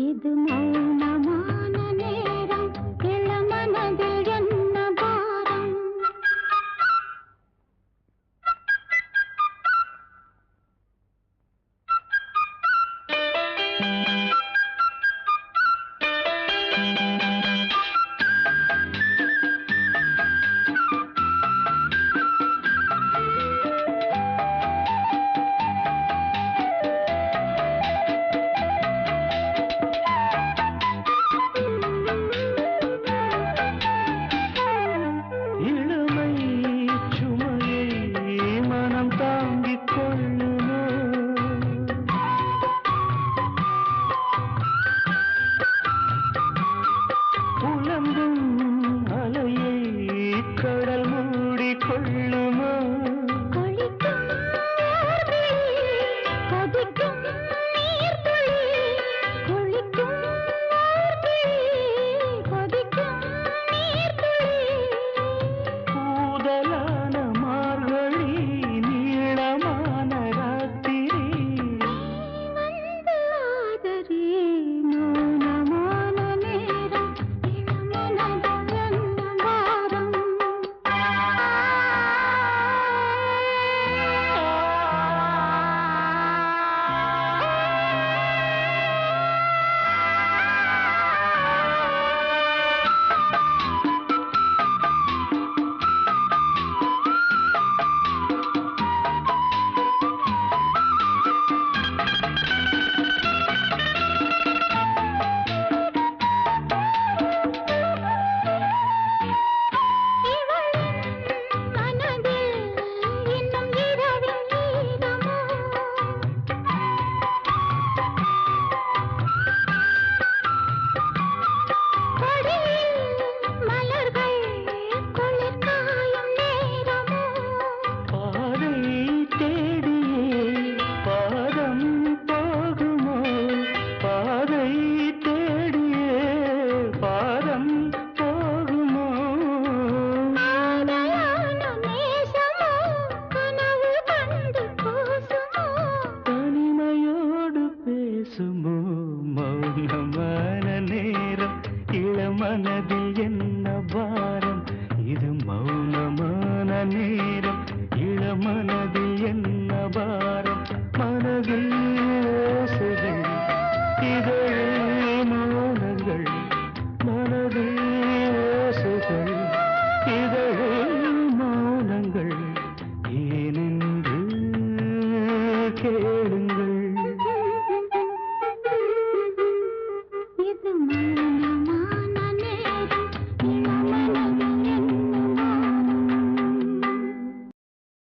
இது மௌன வாரம் இது மௌனமான நேரம். இளமனதில் என்ன வாரம் மனதில் யோசைகள் இதழில் மௌனங்கள். மனதில் யோசைகள் இதழில் ஏனென்று கேளுங்கள்.